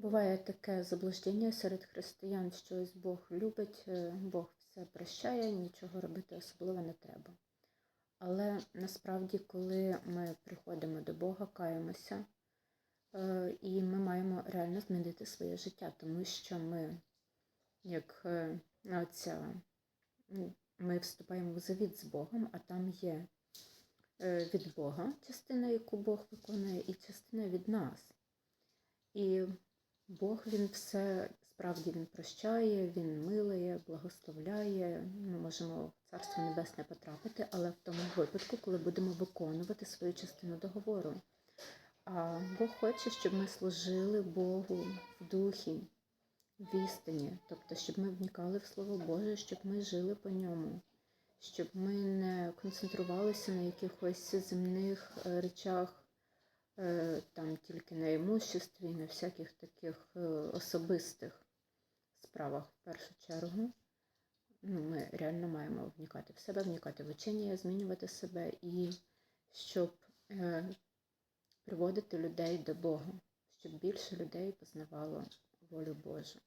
Буває таке заблуждення серед християн, що ось Бог любить, е, Бог все прощає, нічого робити особливо не треба. Але насправді, коли ми приходимо до Бога, каємося, е, і ми маємо реально змінити своє життя, тому що ми, як е, оця, ми вступаємо в завіт з Богом, а там є від Бога частина, яку Бог виконує, і частина від нас. І Бог він все справді він прощає, він милує, благословляє. Ми можемо в Царство Небесне потрапити, але в тому випадку, коли будемо виконувати свою частину договору. А Бог хоче, щоб ми служили Богу в духі, в істині, тобто, щоб ми вникали в Слово Боже, щоб ми жили по ньому, щоб ми не концентрувалися на якихось земних е, речах, там тільки на імуществі, на всяких таких е, особистих справах в першу чергу. Ну, ми реально маємо вникати в себе, вникати в учення, змінювати себе і щоб е, приводити людей до Бога, щоб більше людей познавало волю Божу.